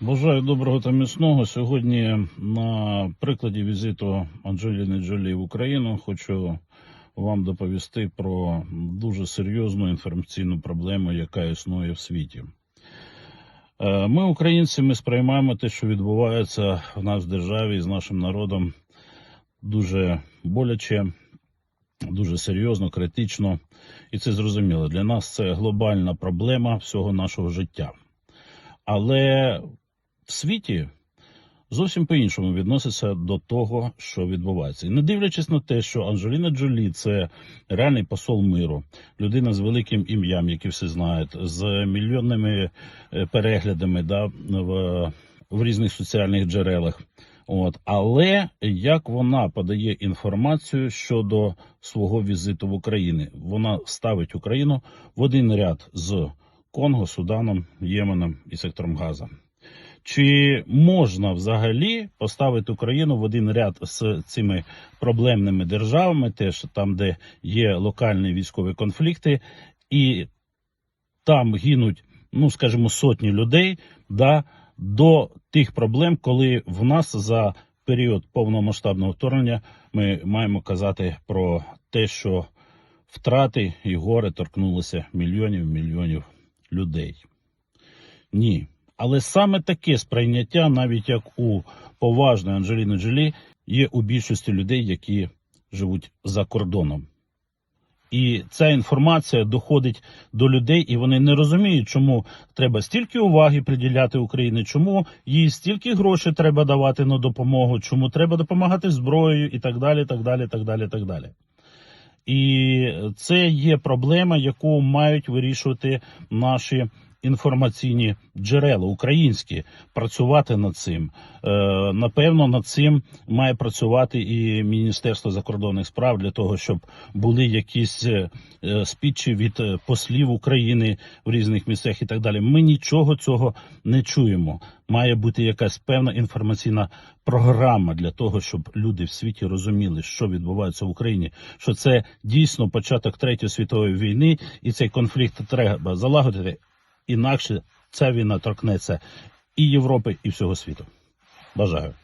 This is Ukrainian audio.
Бажаю доброго та міцного. Сьогодні на прикладі візиту Анджеліни Джолі в Україну хочу вам доповісти про дуже серйозну інформаційну проблему, яка існує в світі. Е, Ми, українці, ми сприймаємо те, що відбувається в нас в державі і з нашим народом дуже боляче, дуже серйозно, критично. І це зрозуміло. Для нас це глобальна проблема всього нашого життя. Але в світі зовсім по-іншому відноситься до того, що відбувається. І не дивлячись на те, що Анджеліна Джолі це реальний посол миру, людина з великим ім'ям, які всі знають, з мільйонними е, переглядами да, в, в різних соціальних джерелах. От, але як вона подає інформацію щодо свого візиту в Україну? Вона ставить Україну в один ряд з Конго, Суданом, Єменом і сектором Газа. Чи можна взагалі поставити Україну в один ряд з цими проблемними державами, теж там, де є локальні військові конфлікти, і там гинуть, ну скажімо, сотні людей, да, до тих проблем, коли в нас за період повномасштабного вторгнення ми маємо казати про те, що втрати і горе торкнулися мільйонів мільйонів людей. Ні. Але саме таке сприйняття, навіть як у поважної Анджеліни Джолі, є у більшості людей, які живуть за кордоном. І ця інформація доходить до людей, і вони не розуміють, чому треба стільки уваги приділяти Україні, чому їй стільки грошей треба давати на допомогу, чому треба допомагати зброєю і так далі, так далі, так далі, так далі. І це є проблема, яку мають вирішувати наші інформаційні джерела українські, працювати над цим. Е, напевно, над цим має працювати і Міністерство закордонних справ для того, щоб були якісь е, спічі від е, послів України в різних місцях і так далі. Ми нічого цього не чуємо. Має бути якась певна інформаційна програма для того, щоб люди в світі розуміли, що відбувається в Україні, що це дійсно початок третьої світової війни, і цей конфлікт треба залагодити. Інакше ця війна торкнеться і Європи, і всього світу. Бажаю.